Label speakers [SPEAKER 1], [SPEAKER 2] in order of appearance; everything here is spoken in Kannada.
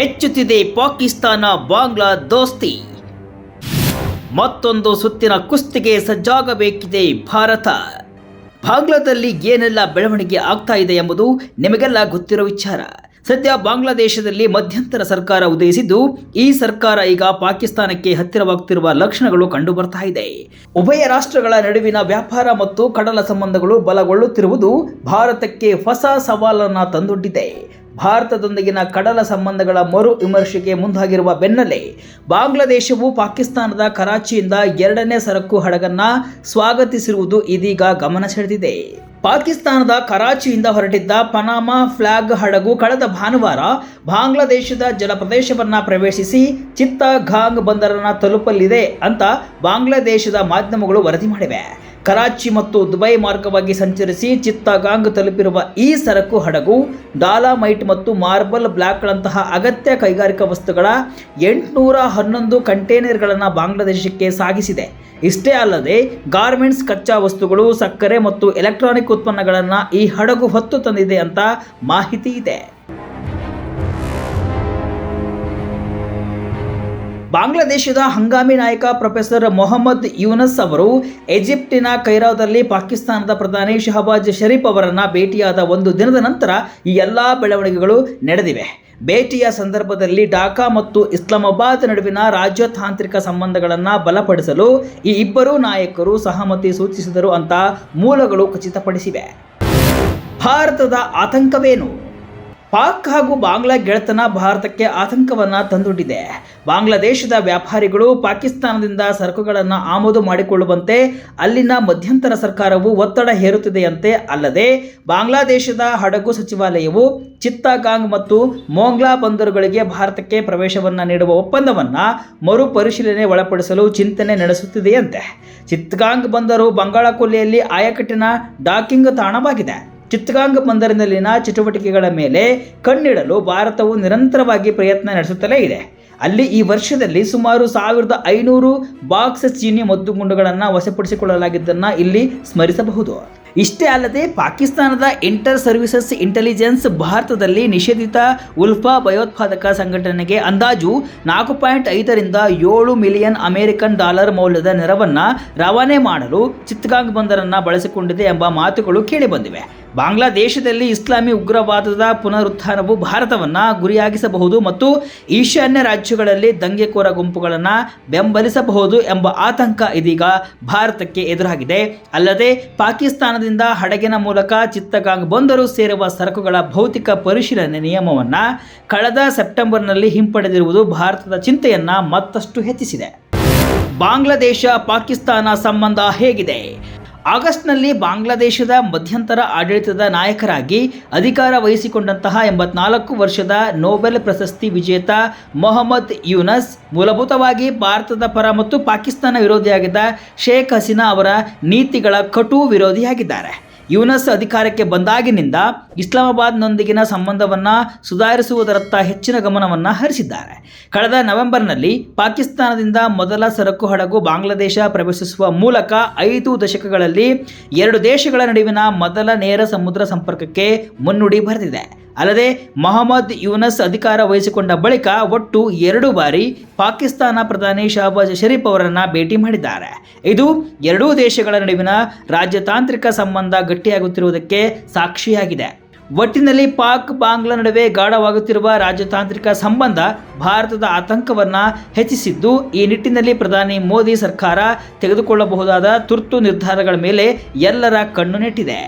[SPEAKER 1] ಹೆಚ್ಚುತ್ತಿದೆ ಪಾಕಿಸ್ತಾನ ಬಾಂಗ್ಲಾ ದೋಸ್ತಿ ಮತ್ತೊಂದು ಸುತ್ತಿನ ಕುಸ್ತಿಗೆ ಸಜ್ಜಾಗಬೇಕಿದೆ ಭಾರತ. ಬಾಂಗ್ಲಾದಲ್ಲಿ ಏನೆಲ್ಲ ಬೆಳವಣಿಗೆ ಆಗ್ತಾ ಇದೆ ಎಂಬುದು ನಿಮಗೆಲ್ಲ ಗೊತ್ತಿರೋ ವಿಚಾರ. ಸದ್ಯ ಬಾಂಗ್ಲಾದೇಶದಲ್ಲಿ ಮಧ್ಯಂತರ ಸರ್ಕಾರ ಉದಯಿಸಿದ್ದು, ಈ ಸರ್ಕಾರ ಈಗ ಪಾಕಿಸ್ತಾನಕ್ಕೆ ಹತ್ತಿರವಾಗುತ್ತಿರುವ ಲಕ್ಷಣಗಳು ಕಂಡು ಬರ್ತಾ ಇದೆ. ಉಭಯ ರಾಷ್ಟ್ರಗಳ ನಡುವಿನ ವ್ಯಾಪಾರ ಮತ್ತು ಕಡಲ ಸಂಬಂಧಗಳು ಬಲಗೊಳ್ಳುತ್ತಿರುವುದು ಭಾರತಕ್ಕೆ ಹೊಸ ಸವಾಲನ್ನ ತಂದೊಡ್ಡಿದೆ. ಭಾರತದೊಂದಿಗಿನ ಕಡಲ ಸಂಬಂಧಗಳ ಮರು ವಿಮರ್ಶೆಗೆ ಮುಂದಾಗಿರುವ ಬೆನ್ನಲ್ಲೇ ಬಾಂಗ್ಲಾದೇಶವು ಪಾಕಿಸ್ತಾನದ ಕರಾಚಿಯಿಂದ ಎರಡನೇ ಸರಕು ಹಡಗನ್ನ ಸ್ವಾಗತಿಸಿರುವುದು ಇದೀಗ ಗಮನ ಸೆಳೆದಿದೆ. ಪಾಕಿಸ್ತಾನದ ಕರಾಚಿಯಿಂದ ಹೊರಟಿದ್ದ ಪನಾಮಾ ಫ್ಲಾಗ್ ಹಡಗು ಕಳೆದ ಭಾನುವಾರ ಬಾಂಗ್ಲಾದೇಶದ ಜಲಪ್ರದೇಶವನ್ನ ಪ್ರವೇಶಿಸಿ ಚಿತ್ತಗಾಂಗ್ ಬಂದರನ್ನ ತಲುಪಲಿದೆ ಅಂತ ಬಾಂಗ್ಲಾದೇಶದ ಮಾಧ್ಯಮಗಳು ವರದಿ ಮಾಡಿವೆ. ಕರಾಚಿ ಮತ್ತು ದುಬೈ ಮಾರ್ಗವಾಗಿ ಸಂಚರಿಸಿ ಚಿತ್ತಗಾಂಗ್ ತಲುಪಿರುವ ಈ ಸರಕು ಹಡಗು, ಡಾಲಾಮೈಟ್ ಮತ್ತು ಮಾರ್ಬಲ್ ಬ್ಲಾಕ್ಗಳಂತಹ ಅಗತ್ಯ ಕೈಗಾರಿಕಾ ವಸ್ತುಗಳ ಎಂಟುನೂರ ಹನ್ನೊಂದು ಕಂಟೈನರ್ಗಳನ್ನು ಬಾಂಗ್ಲಾದೇಶಕ್ಕೆ ಸಾಗಿಸಿದೆ. ಇಷ್ಟೇ ಅಲ್ಲದೆ, ಗಾರ್ಮೆಂಟ್ಸ್ ಕಚ್ಚಾ ವಸ್ತುಗಳು, ಸಕ್ಕರೆ ಮತ್ತು ಎಲೆಕ್ಟ್ರಾನಿಕ್ ಉತ್ಪನ್ನಗಳನ್ನು ಈ ಹಡಗು ಹೊತ್ತು ತಂದಿದೆ ಅಂತ ಮಾಹಿತಿ ಇದೆ. ಬಾಂಗ್ಲಾದೇಶದ ಹಂಗಾಮಿ ನಾಯಕ ಪ್ರೊಫೆಸರ್ ಮೊಹಮ್ಮದ್ ಯೂನಸ್ ಅವರು ಈಜಿಪ್ಟಿನ ಕೈರಾದಲ್ಲಿ ಪಾಕಿಸ್ತಾನದ ಪ್ರಧಾನಿ ಶಹಬಾಜ್ ಷರೀಫ್ ಅವರನ್ನು ಭೇಟಿಯಾದ ಒಂದು ದಿನದ ನಂತರ ಈ ಎಲ್ಲ ಬೆಳವಣಿಗೆಗಳು ನಡೆದಿವೆ. ಭೇಟಿಯ ಸಂದರ್ಭದಲ್ಲಿ ಢಾಕಾ ಮತ್ತು ಇಸ್ಲಾಮಾಬಾದ್ ನಡುವಿನ ರಾಜ್ಯತಾಂತ್ರಿಕ ಸಂಬಂಧಗಳನ್ನು ಬಲಪಡಿಸಲು ಈ ಇಬ್ಬರೂ ನಾಯಕರು ಸಹಮತಿ ಸೂಚಿಸಿದರು ಅಂತ ಮೂಲಗಳು ಖಚಿತಪಡಿಸಿವೆ. ಭಾರತದ ಆತಂಕವೇನು? ಪಾಕ್ ಹಾಗೂ ಬಾಂಗ್ಲಾ ಗೆಳೆತನ ಭಾರತಕ್ಕೆ ಆತಂಕವನ್ನ ತಂದೊಡ್ಡಿದೆ. ಬಾಂಗ್ಲಾದೇಶದ ವ್ಯಾಪಾರಿಗಳು ಪಾಕಿಸ್ತಾನದಿಂದ ಸರಕುಗಳನ್ನು ಆಮದು ಮಾಡಿಕೊಳ್ಳುವಂತೆ ಅಲ್ಲಿನ ಮಧ್ಯಂತರ ಸರ್ಕಾರವು ಒತ್ತಡ ಹೇರುತ್ತಿದೆಯಂತೆ ಅಲ್ಲದೆ ಬಾಂಗ್ಲಾದೇಶದ ಹಡಗು ಸಚಿವಾಲಯವು ಚಿತ್ತಾಗಾಂಗ್ ಮತ್ತು ಮೋಂಗ್ಲಾ ಬಂದರುಗಳಿಗೆ ಭಾರತಕ್ಕೆ ಪ್ರವೇಶವನ್ನು ನೀಡುವ ಒಪ್ಪಂದವನ್ನು ಮರುಪರಿಶೀಲನೆ ಒಳಪಡಿಸಲು ಚಿಂತನೆ ನಡೆಸುತ್ತಿದೆಯಂತೆ. ಚಿತ್ತಗಾಂಗ್ ಬಂದರು ಬಂಗಾಳ ಕೊಲ್ಲಿಯಲ್ಲಿ ಆಯಕಟ್ಟಿನ ಡಾಕಿಂಗ್ ತಾಣವಾಗಿದೆ. ಚಿತ್ತಗಾಂಗ್ ಬಂದರಿನಲ್ಲಿನ ಚಟುವಟಿಕೆಗಳ ಮೇಲೆ ಕಣ್ಣಿಡಲು ಭಾರತವು ನಿರಂತರವಾಗಿ ಪ್ರಯತ್ನ ನಡೆಸುತ್ತಲೇ ಇದೆ. ಅಲ್ಲಿ ಈ ವರ್ಷದಲ್ಲಿ ಸುಮಾರು ಸಾವಿರದ ಐನೂರು ಬಾಕ್ಸ್ ಚೀನಿ ಮದ್ದುಗುಂಡುಗಳನ್ನು ವಶಪಡಿಸಿಕೊಳ್ಳಲಾಗಿದ್ದನ್ನು ಇಲ್ಲಿ ಸ್ಮರಿಸಬಹುದು. ಇಷ್ಟೇ ಅಲ್ಲದೆ ಪಾಕಿಸ್ತಾನದ ಇಂಟರ್ ಸರ್ವಿಸಸ್ ಇಂಟೆಲಿಜೆನ್ಸ್ ಭಾರತದಲ್ಲಿ ನಿಷೇಧಿತ ಉಲ್ಫಾ ಭಯೋತ್ಪಾದಕ ಸಂಘಟನೆಗೆ ಅಂದಾಜು ನಾಲ್ಕು ಪಾಯಿಂಟ್ ಐದರಿಂದ ಏಳು ಮಿಲಿಯನ್ ಅಮೆರಿಕನ್ ಡಾಲರ್ ಮೌಲ್ಯದ ನೆರವನ್ನು ರವಾನೆ ಮಾಡಲು ಚಿತ್ತಗಾಂಗ್ ಬಂದರನ್ನು ಬಳಸಿಕೊಂಡಿದೆ ಎಂಬ ಮಾತುಗಳು ಕೇಳಿಬಂದಿವೆ ಬಾಂಗ್ಲಾದೇಶದಲ್ಲಿ ಇಸ್ಲಾಮಿ ಉಗ್ರವಾದದ ಪುನರುತ್ಥಾನವು ಭಾರತವನ್ನು ಗುರಿಯಾಗಿಸಬಹುದು ಮತ್ತು ಈಶಾನ್ಯ ರಾಜ್ಯಗಳಲ್ಲಿ ದಂಗೆಕೋರ ಗುಂಪುಗಳನ್ನು ಬೆಂಬಲಿಸಬಹುದು ಎಂಬ ಆತಂಕ ಇದೀಗ ಭಾರತಕ್ಕೆ ಎದುರಾಗಿದೆ. ಅಲ್ಲದೆ ಪಾಕಿಸ್ತಾನದಿಂದ ಹಡಗಿನ ಮೂಲಕ ಚಿತ್ತಗಾಂಗ್ ಬಂದರು ಸೇರುವ ಸರಕುಗಳ ಭೌತಿಕ ಪರಿಶೀಲನೆ ನಿಯಮವನ್ನು ಕಳೆದ ಸೆಪ್ಟೆಂಬರ್ನಲ್ಲಿ ಹಿಂಪಡೆದಿರುವುದು ಭಾರತದ ಚಿಂತೆಯನ್ನು ಮತ್ತಷ್ಟು ಹೆಚ್ಚಿಸಿದೆ. ಬಾಂಗ್ಲಾದೇಶ ಪಾಕಿಸ್ತಾನ ಸಂಬಂಧ ಹೇಗಿದೆ? ಆಗಸ್ಟ್ನಲ್ಲಿ ಬಾಂಗ್ಲಾದೇಶದ ಮಧ್ಯಂತರ ಆಡಳಿತದ ನಾಯಕರಾಗಿ ಅಧಿಕಾರ ವಹಿಸಿಕೊಂಡಂತಹ ಎಂಬತ್ನಾಲ್ಕು ವರ್ಷದ ನೊಬೆಲ್ ಪ್ರಶಸ್ತಿ ವಿಜೇತ ಮೊಹಮ್ಮದ್ ಯೂನಸ್, ಮೂಲಭೂತವಾಗಿ ಭಾರತದ ಪರ ಮತ್ತು ಪಾಕಿಸ್ತಾನ ವಿರೋಧಿಯಾಗಿದ್ದ ಶೇಖ್ ಹಸೀನಾ ಅವರ ನೀತಿಗಳ ಕಟು ವಿರೋಧಿಯಾಗಿದ್ದಾರೆ. ಯೂನಸ್ ಅಧಿಕಾರಕ್ಕೆ ಬಂದಾಗಿನಿಂದ ಇಸ್ಲಾಮಾಬಾದ್ನೊಂದಿಗಿನ ಸಂಬಂಧವನ್ನು ಸುಧಾರಿಸುವುದರತ್ತ ಹೆಚ್ಚಿನ ಗಮನವನ್ನು ಹರಿಸಿದ್ದಾರೆ. ಕಳೆದ ನವೆಂಬರ್ನಲ್ಲಿ ಪಾಕಿಸ್ತಾನದಿಂದ ಮೊದಲ ಸರಕು ಹಡಗು ಬಾಂಗ್ಲಾದೇಶ ಪ್ರವೇಶಿಸುವ ಮೂಲಕ ಐದು ದಶಕಗಳಲ್ಲಿ ಎರಡು ದೇಶಗಳ ನಡುವಿನ ಮೊದಲ ನೇರ ಸಮುದ್ರ ಸಂಪರ್ಕಕ್ಕೆ ಮುನ್ನುಡಿ ಬರೆದಿದೆ. ಅಲ್ಲದೆ ಮೊಹಮ್ಮದ್ ಯೂನಸ್ ಅಧಿಕಾರ ವಹಿಸಿಕೊಂಡ ಬಳಿಕ ಒಟ್ಟು ಎರಡು ಬಾರಿ ಪಾಕಿಸ್ತಾನ ಪ್ರಧಾನಿ ಶಹಬಾಜ್ ಶರೀಫ್ ಅವರನ್ನು ಭೇಟಿ ಮಾಡಿದ್ದಾರೆ. ಇದು ಎರಡೂ ದೇಶಗಳ ನಡುವಿನ ರಾಜತಾಂತ್ರಿಕ ಸಂಬಂಧ ಗಟ್ಟಿಯಾಗುತ್ತಿರುವುದಕ್ಕೆ ಸಾಕ್ಷಿಯಾಗಿದೆ. ಒಟ್ಟಿನಲ್ಲಿ ಪಾಕ್ ಬಾಂಗ್ಲಾ ನಡುವೆ ಗಾಢವಾಗುತ್ತಿರುವ ರಾಜತಾಂತ್ರಿಕ ಸಂಬಂಧ ಭಾರತದ ಆತಂಕವನ್ನು ಹೆಚ್ಚಿಸಿದ್ದು, ಈ ನಿಟ್ಟಿನಲ್ಲಿ ಪ್ರಧಾನಿ ಮೋದಿ ಸರ್ಕಾರ ತೆಗೆದುಕೊಳ್ಳಬಹುದಾದ ತುರ್ತು ನಿರ್ಧಾರಗಳ ಮೇಲೆ ಎಲ್ಲರ ಕಣ್ಣು ನೆಟ್ಟಿದೆ.